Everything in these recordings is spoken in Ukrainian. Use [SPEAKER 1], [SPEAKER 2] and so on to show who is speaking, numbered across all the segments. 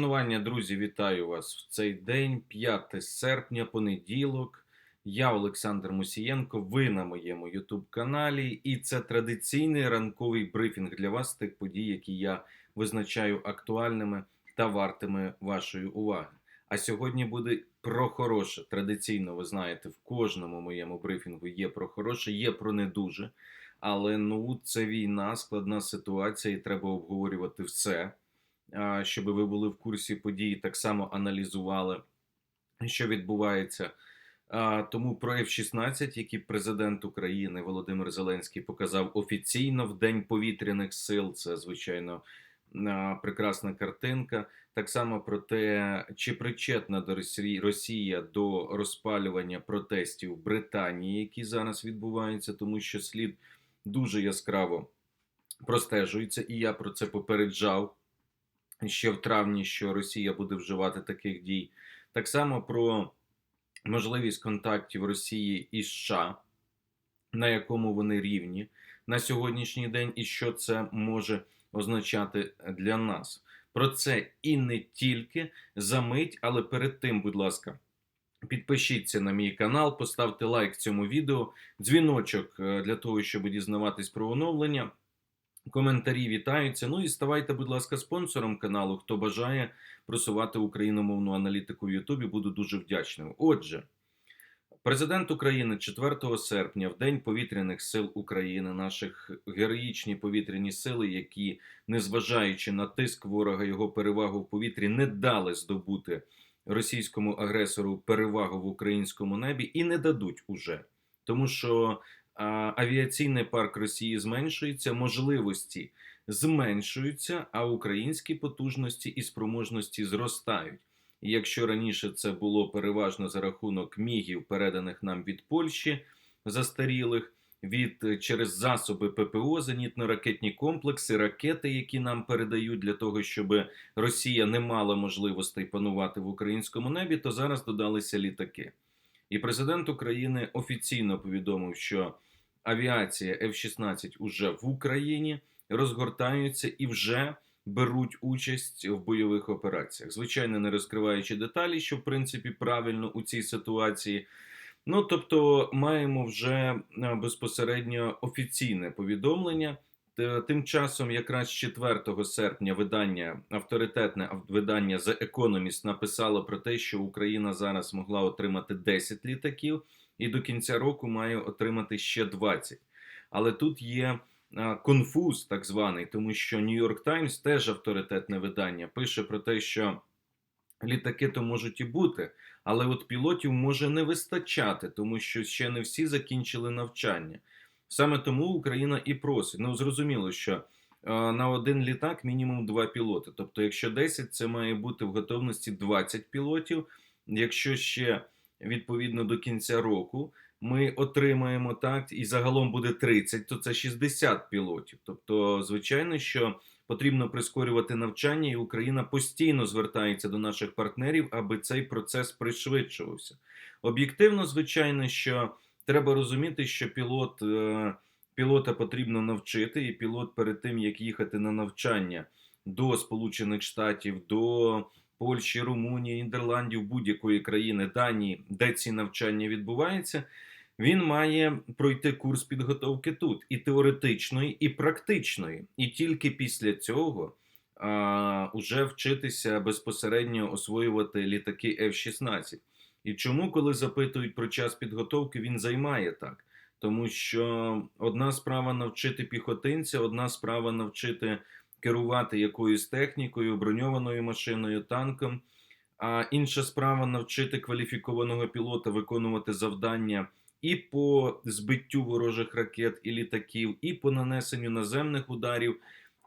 [SPEAKER 1] Шанування, друзі, вітаю вас в цей день, 5 серпня, понеділок. Я Олександр Мусієнко. Ви на моєму youtube каналі, і це традиційний ранковий брифінг для вас тих подій, які я визначаю актуальними та вартими вашої уваги. А сьогодні буде про хороше. Традиційно, ви знаєте, в кожному моєму брифінгу є про хороше, є про не дуже. Але ну це війна, складна ситуація, і треба обговорювати все щоб ви були в курсі подій, так само аналізували, що відбувається. Тому про F-16, який президент України Володимир Зеленський показав офіційно в День повітряних сил, це звичайно прекрасна картинка. Так само про те, чи причетна до Росія до розпалювання протестів в Британії, які зараз відбуваються, тому що слід дуже яскраво простежується, і я про це попереджав ще в травні, що Росія буде вживати таких дій. Так само про можливість контактів Росії і США, на якому вони рівні на сьогоднішній день, і що це може означати для нас. Про це і не тільки за мить, але перед тим, будь ласка. Підпишіться на мій канал, поставте лайк цьому відео, дзвіночок е, для того, щоб дізнаватись про оновлення. Коментарі вітаються. Ну і ставайте, будь ласка, спонсором каналу. Хто бажає просувати україномовну аналітику в Ютубі, буду дуже вдячним. Отже, президент України 4 серпня, в День повітряних сил України, наших героїчні повітряні сили, які, незважаючи на тиск ворога його перевагу в повітрі, не дали здобути російському агресору перевагу в українському небі і не дадуть уже. Тому що авіаційний парк Росії зменшується, можливості зменшуються, а українські потужності і спроможності зростають. Якщо раніше це було переважно за рахунок мігів, переданих нам від Польщі застарілих, від через засоби ППО, зенітно-ракетні комплекси, ракети, які нам передають для того, щоб Росія не мала можливостей панувати в українському небі, то зараз додалися літаки. І президент України офіційно повідомив, що авіація F-16 уже в Україні розгортаються і вже беруть участь в бойових операціях. Звичайно, не розкриваючи деталі, що в принципі правильно у цій ситуації. Ну тобто, маємо вже е, безпосередньо офіційне повідомлення. Тим часом, якраз 4 серпня, видання авторитетне видання The Economist написало про те, що Україна зараз могла отримати 10 літаків і до кінця року має отримати ще 20. Але тут є конфуз, так званий, тому що New York Times, теж авторитетне видання, пише про те, що літаки то можуть і бути, але от пілотів може не вистачати, тому що ще не всі закінчили навчання. Саме тому Україна і просить. Ну зрозуміло, що на один літак мінімум два пілоти. Тобто, якщо 10, це має бути в готовності 20 пілотів. Якщо ще відповідно до кінця року ми отримаємо так, і загалом буде 30, то це 60 пілотів. Тобто, звичайно, що потрібно прискорювати навчання, і Україна постійно звертається до наших партнерів, аби цей процес пришвидшувався. Об'єктивно, звичайно, що треба розуміти, що пілот. Е, пілота потрібно навчити, і пілот перед тим як їхати на навчання до Сполучених Штатів, до Польщі, Румунії, Нідерландів, будь-якої країни Данії, де ці навчання відбуваються, він має пройти курс підготовки тут і теоретичної, і практичної. І тільки після цього уже вчитися безпосередньо освоювати літаки F-16. І чому, коли запитують про час підготовки, він займає так? Тому що одна справа навчити піхотинця, одна справа навчити керувати якоюсь технікою, броньованою машиною, танком. А інша справа навчити кваліфікованого пілота виконувати завдання і по збиттю ворожих ракет і літаків, і по нанесенню наземних ударів.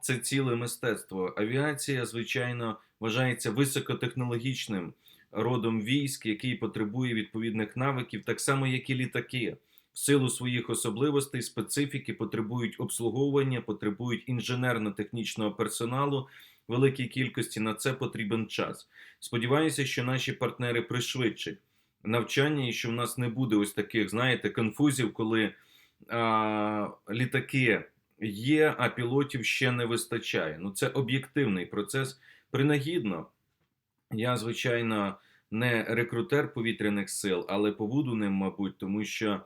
[SPEAKER 1] Це ціле мистецтво. Авіація, звичайно, вважається високотехнологічним родом військ, який потребує відповідних навиків, так само, як і літаки в силу своїх особливостей, специфіки потребують обслуговування, потребують інженерно-технічного персоналу. Великій кількості на це потрібен час. Сподіваюся, що наші партнери пришвидшать навчання і що в нас не буде ось таких, знаєте, конфузів, коли а, літаки є, а пілотів ще не вистачає. Ну це об'єктивний процес. Принагідно Я, звичайно, не рекрутер повітряних сил, але побуду ним, мабуть, тому що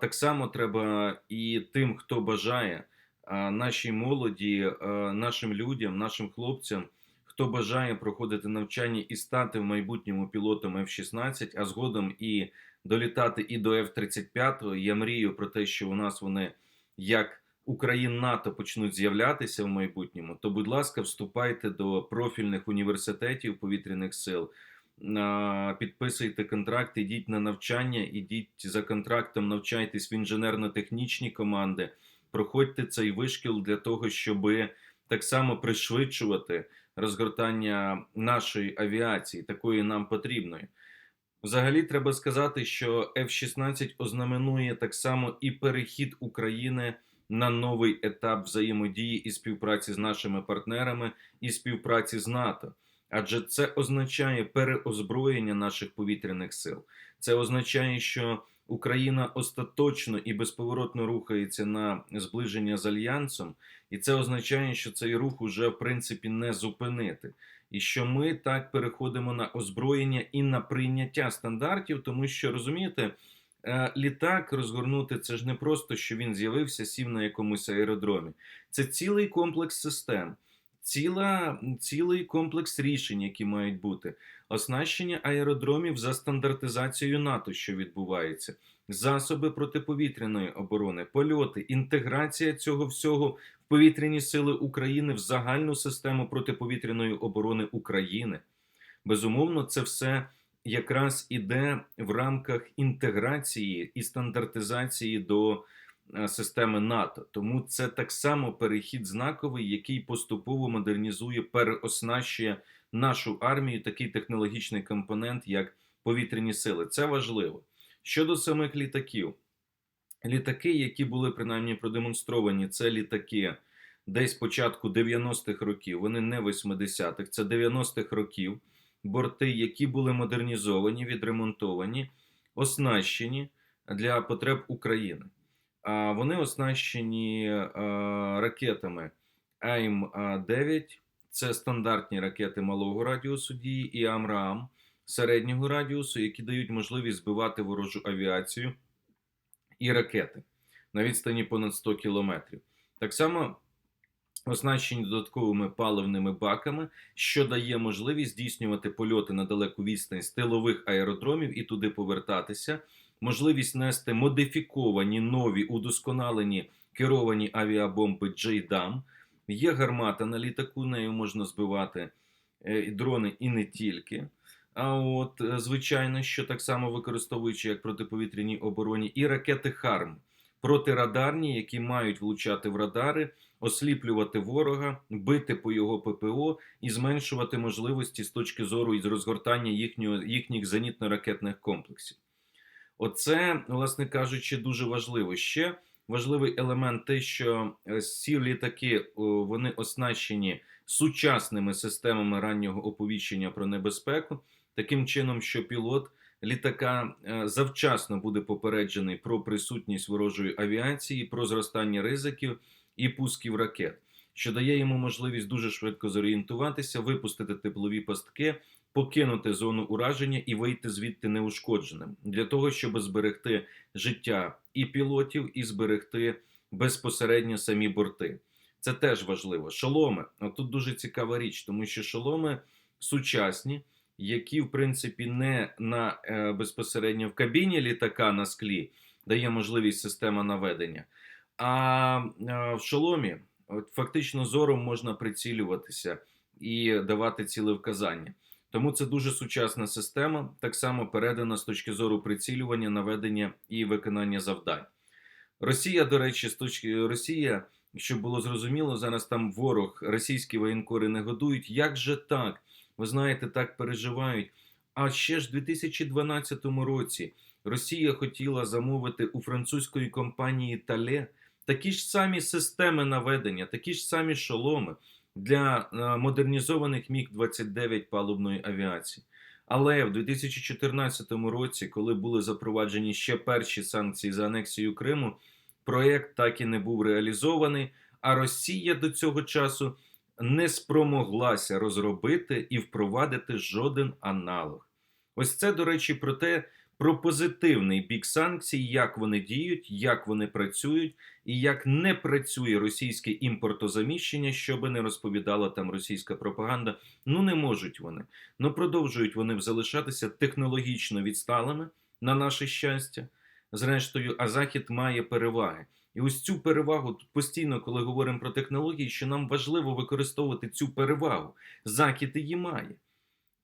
[SPEAKER 1] так само треба і тим, хто бажає, нашій молоді, нашим людям, нашим хлопцям, хто бажає проходити навчання і стати в майбутньому пілотом F-16, а згодом і долітати і до F-35. Я мрію про те, що у нас вони як Україн НАТО почнуть з'являтися в майбутньому, то, будь ласка, вступайте до профільних університетів повітряних сил, підписуйте контракт, ідіть на навчання, ідіть за контрактом, навчайтесь в інженерно-технічні команди, проходьте цей вишкіл для того, щоб так само пришвидшувати розгортання нашої авіації, такої нам потрібної. Взагалі, треба сказати, що F-16 ознаменує так само і перехід України на новий етап взаємодії і співпраці з нашими партнерами і співпраці з НАТО. Адже це означає переозброєння наших повітряних сил. Це означає, що Україна остаточно і безповоротно рухається на зближення з альянсом, і це означає, що цей рух уже в принципі не зупинити, і що ми так переходимо на озброєння і на прийняття стандартів, тому що розумієте. Е, літак розгорнути це ж не просто, що він з'явився, сів на якомусь аеродромі. Це цілий комплекс систем, ціла, цілий комплекс рішень, які мають бути. Оснащення аеродромів за стандартизацією НАТО, що відбувається, засоби протиповітряної оборони, польоти, інтеграція цього всього в повітряні сили України в загальну систему протиповітряної оборони України. Безумовно, це все якраз іде в рамках інтеграції і стандартизації до е, системи НАТО. Тому це так само перехід знаковий, який поступово модернізує, переоснащує нашу армію, такий технологічний компонент, як повітряні сили. Це важливо. Щодо самих літаків, літаки, які були принаймні продемонстровані, це літаки. Десь початку 90-х років, вони не 80-х, це 90-х років борти, які були модернізовані, відремонтовані, оснащені для потреб України. А вони оснащені ракетами АІМ-9, це стандартні ракети малого радіусу дії, і АМРААМ середнього радіусу, які дають можливість збивати ворожу авіацію і ракети на відстані понад 100 кілометрів. Так само оснащені додатковими паливними баками, що дає можливість здійснювати польоти на далеку відстань з тилових аеродромів і туди повертатися, можливість нести модифіковані нові удосконалені керовані авіабомби JDAM. Є гармата на літаку, нею можна збивати е, дрони і не тільки. А от, е, звичайно, що так само використовуючи як протиповітряній обороні, і ракети ХАРМ протирадарні, які мають влучати в радари, осліплювати ворога, бити по його ППО і зменшувати можливості з точки зору із розгортання їхнього, їхніх зенітно-ракетних комплексів. Оце, власне кажучи, дуже важливо. Ще важливий елемент те, що ці літаки вони оснащені сучасними системами раннього оповіщення про небезпеку, таким чином, що пілот літака е, завчасно буде попереджений про присутність ворожої авіації, про зростання ризиків і пусків ракет, що дає йому можливість дуже швидко зорієнтуватися, випустити теплові пастки, покинути зону ураження і вийти звідти неушкодженим для того, щоб зберегти життя і пілотів, і зберегти безпосередньо самі борти. Це теж важливо. Шоломи. Тут дуже цікава річ, тому що шоломи сучасні які, в принципі, не на е, безпосередньо в кабіні літака на склі дає можливість система наведення, а в шоломі фактично зором можна прицілюватися і давати цілевказання. Тому це дуже сучасна система, так само передана з точки зору прицілювання, наведення і виконання завдань. Росія, до речі, з точки Росія, щоб було зрозуміло, зараз там ворог, російські воєнкори не годують. Як же так? ви знаєте, так переживають. А ще ж в 2012 році Росія хотіла замовити у французької компанії Тале такі ж самі системи наведення, такі ж самі шоломи для е, модернізованих міг 29 палубної авіації. Але в 2014 році, коли були запроваджені ще перші санкції за анексію Криму, проєкт так і не був реалізований. А Росія до цього часу не спромоглася розробити і впровадити жоден аналог. Ось це, до речі, про те, про позитивний бік санкцій, як вони діють, як вони працюють, і як не працює російське імпортозаміщення, що би не розповідала там російська пропаганда. Ну не можуть вони. Ну продовжують вони залишатися технологічно відсталими на наше щастя. Зрештою, а Захід має переваги. І ось цю перевагу тут постійно, коли говоримо про технології, що нам важливо використовувати цю перевагу. Захід її має.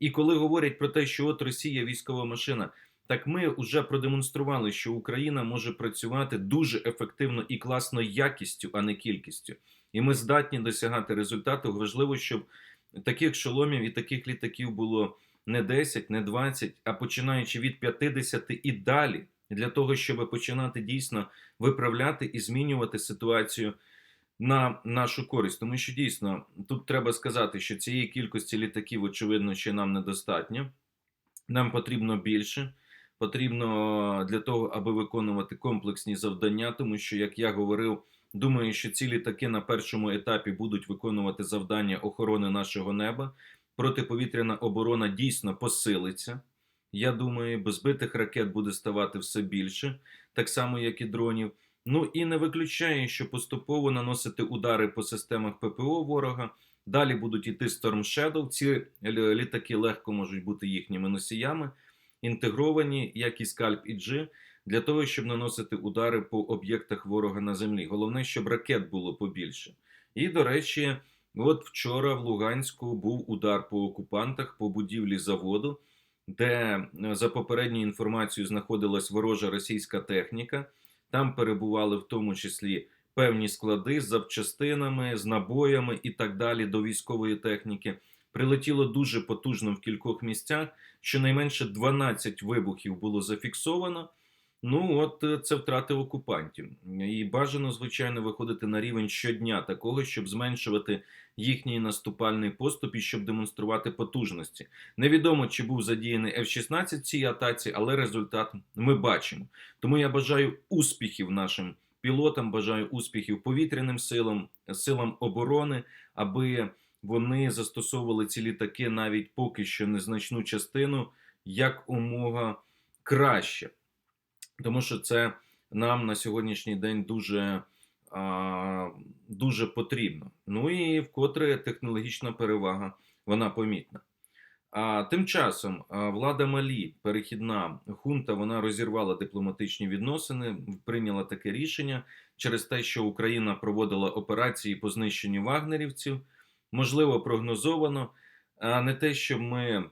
[SPEAKER 1] І коли говорять про те, що от Росія військова машина, так ми вже продемонстрували, що Україна може працювати дуже ефективно і класно якістю, а не кількістю. І ми здатні досягати результату. Важливо, щоб таких шоломів і таких літаків було не 10, не 20, а починаючи від 50 і далі, для того, щоб починати дійсно виправляти і змінювати ситуацію на нашу користь. Тому що дійсно тут треба сказати, що цієї кількості літаків, очевидно, ще нам недостатньо. Нам потрібно більше. Потрібно для того, аби виконувати комплексні завдання, тому що, як я говорив, думаю, що ці літаки на першому етапі будуть виконувати завдання охорони нашого неба. Протиповітряна оборона дійсно посилиться. Я думаю, без збитих ракет буде ставати все більше, так само, як і дронів. Ну і не виключає, що поступово наносити удари по системах ППО ворога. Далі будуть йти Storm Shadow. Ці літаки легко можуть бути їхніми носіями, інтегровані, як і Скальп і G, для того, щоб наносити удари по об'єктах ворога на землі. Головне, щоб ракет було побільше. І, до речі, от вчора в Луганську був удар по окупантах по будівлі заводу, де за попередньою інформацією знаходилась ворожа російська техніка. Там перебували в тому числі певні склади з запчастинами, з набоями і так далі до військової техніки. Прилетіло дуже потужно в кількох місцях. Щонайменше 12 вибухів було зафіксовано. Ну, от це втрати окупантів. І бажано, звичайно, виходити на рівень щодня такого, щоб зменшувати їхній наступальний поступ і щоб демонструвати потужності. Невідомо, чи був задіяний F-16 в цій атаці, але результат ми бачимо. Тому я бажаю успіхів нашим пілотам, бажаю успіхів повітряним силам, силам оборони, аби вони застосовували ці літаки навіть поки що незначну частину як умога краще. Тому що це нам на сьогоднішній день дуже а, дуже потрібно. Ну і вкотре технологічна перевага вона помітна. А тим часом а, влада Малі, перехідна хунта, вона розірвала дипломатичні відносини, прийняла таке рішення через те, що Україна проводила операції по знищенню вагнерівців, можливо, прогнозовано, а не те, що ми,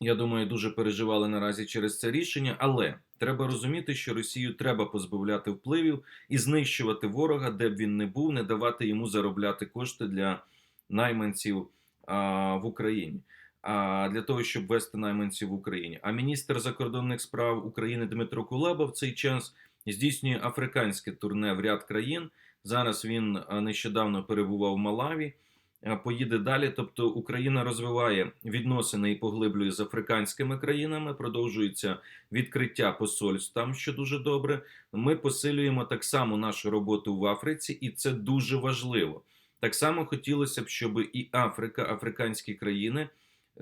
[SPEAKER 1] я думаю, дуже переживали наразі через це рішення, але. Треба розуміти, що Росію треба позбавляти впливів і знищувати ворога, де б він не був, не давати йому заробляти кошти для найманців а, в Україні. А для того, щоб вести найманців в Україні. А міністр закордонних справ України Дмитро Кулеба в цей час здійснює африканське турне в ряд країн. Зараз він нещодавно перебував в Малаві. Поїде далі, тобто Україна розвиває відносини і поглиблює з африканськими країнами. Продовжується відкриття посольств там, що дуже добре. Ми посилюємо так само нашу роботу в Африці, і це дуже важливо. Так само хотілося б, щоб і Африка, африканські країни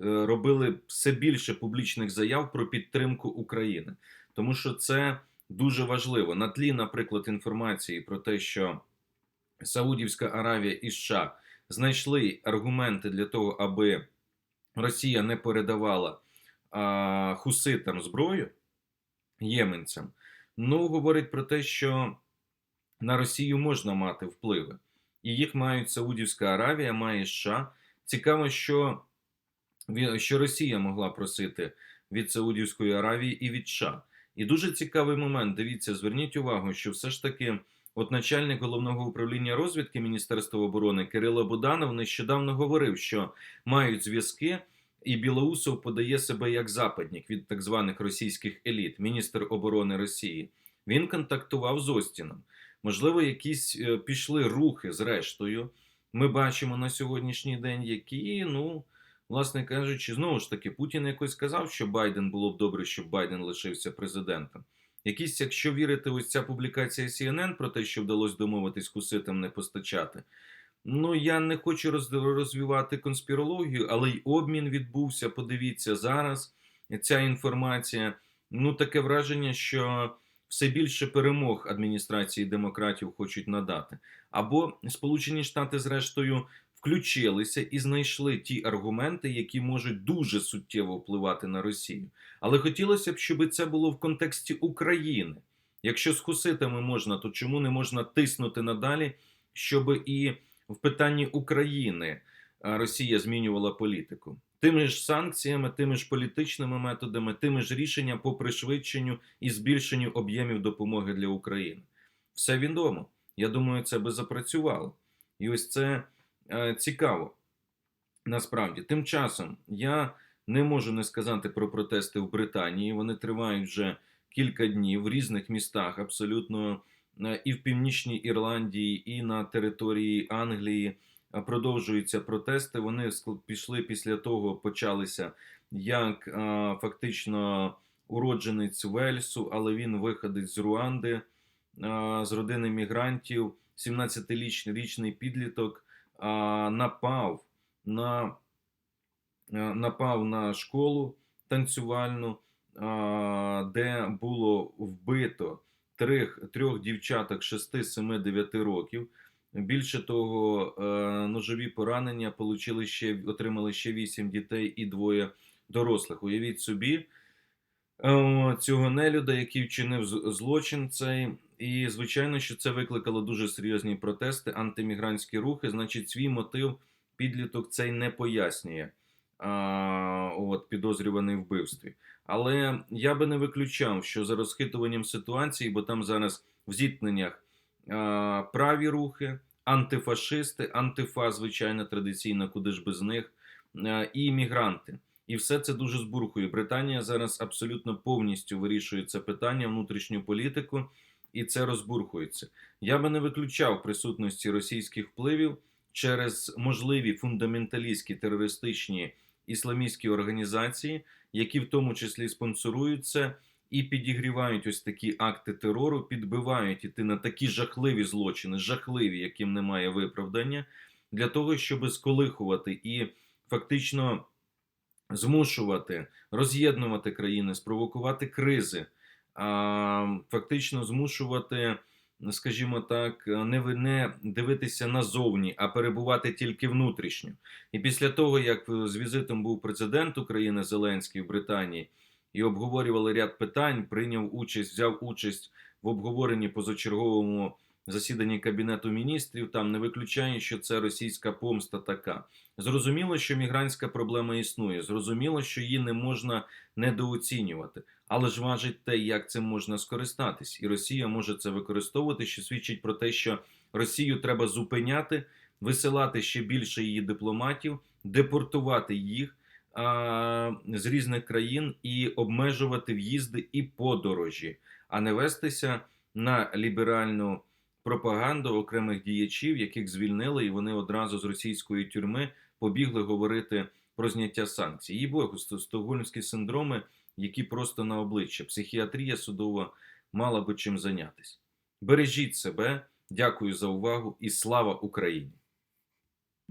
[SPEAKER 1] робили все більше публічних заяв про підтримку України, тому що це дуже важливо. На тлі, наприклад, інформації про те, що Саудівська Аравія і США знайшли аргументи для того, аби Росія не передавала а, хуситам зброю єменцям, ну говорить про те, що на Росію можна мати впливи, і їх мають Саудівська Аравія, має США. Цікаво, що, що Росія могла просити від Саудівської Аравії і від США. І дуже цікавий момент. Дивіться, зверніть увагу, що все ж таки. От начальник головного управління розвідки Міністерства оборони Кирило Буданов нещодавно говорив, що мають зв'язки, і Білоусов подає себе як западник від так званих російських еліт, міністр оборони Росії. Він контактував з Остіном. Можливо, якісь пішли рухи зрештою. Ми бачимо на сьогоднішній день, які, ну, власне кажучи, знову ж таки, Путін якось сказав, що Байден було б добре, щоб Байден лишився президентом. Якісь, якщо вірити, ось ця публікація CNN про те, що вдалося домовитись куситам не постачати, Ну, я не хочу розвивати конспірологію, але й обмін відбувся. Подивіться зараз. Ця інформація. Ну, таке враження, що все більше перемог адміністрації демократів хочуть надати. Або Сполучені Штати, зрештою, включилися і знайшли ті аргументи, які можуть дуже суттєво впливати на Росію. Але хотілося б, щоб це було в контексті України. Якщо з хуситами можна, то чому не можна тиснути надалі, щоб і в питанні України Росія змінювала політику? Тими ж санкціями, тими ж політичними методами, тими ж рішенням по пришвидшенню і збільшенню об'ємів допомоги для України. Все відомо. Я думаю, це би запрацювало. І ось це цікаво. Насправді, тим часом я не можу не сказати про протести в Британії. Вони тривають вже кілька днів в різних містах, абсолютно е, і в Північній Ірландії, і на території Англії. е, Продовжуються протести. Вони пішли після того, почалися як е, фактично уродженець Вельсу, але він виходить з Руанди, е, з родини мігрантів, 17-річний річний підліток е, напав на, е, напав на школу танцювальну, де було вбито трьох, трьох дівчаток 6, 7, 9 років. Більше того, е, ножові поранення получили ще, отримали ще 8 дітей і двоє дорослих. Уявіть собі е, цього нелюда, який вчинив злочин цей. І звичайно, що це викликало дуже серйозні протести, антимігрантські рухи. Значить, свій мотив підліток цей не пояснює. А, от, підозрюваний вбивстві. Але я би не виключав, що за розхитуванням ситуації, бо там зараз в зіткненнях а, праві рухи, антифашисти, антифа, звичайно, традиційно, куди ж без них, а, і іммігранти. І все це дуже збурхує. Британія зараз абсолютно повністю вирішує це питання, внутрішню політику, і це розбурхується. Я би не виключав присутності російських впливів через можливі фундаменталістські терористичні ісламістські організації, які в тому числі спонсорують це і підігрівають ось такі акти терору, підбивають іти на такі жахливі злочини, жахливі, яким немає виправдання, для того, щоб сколихувати і фактично змушувати роз'єднувати країни, спровокувати кризи, фактично змушувати, скажімо так, не, ви- не дивитися назовні, а перебувати тільки внутрішньо. І після того, як е, з візитом був президент України Зеленський в Британії і обговорювали ряд питань, прийняв участь, взяв участь в обговоренні позачерговому засіданні Кабінету міністрів, там не виключає, що це російська помста така. Зрозуміло, що мігрантська проблема існує. Зрозуміло, що її не можна недооцінювати. Але ж важить те, як цим можна скористатись, і Росія може це використовувати, що свідчить про те, що Росію треба зупиняти, висилати ще більше її дипломатів, депортувати їх а, з різних країн і обмежувати в'їзди і подорожі, а не вестися на ліберальну пропаганду окремих діячів, яких звільнили, і вони одразу з російської тюрми побігли говорити про зняття санкцій. Їй Богу, сто- стокгольмські синдроми, які просто на обличчя. Психіатрія судова мала би чим зайнятися. Бережіть себе, дякую за увагу і слава Україні!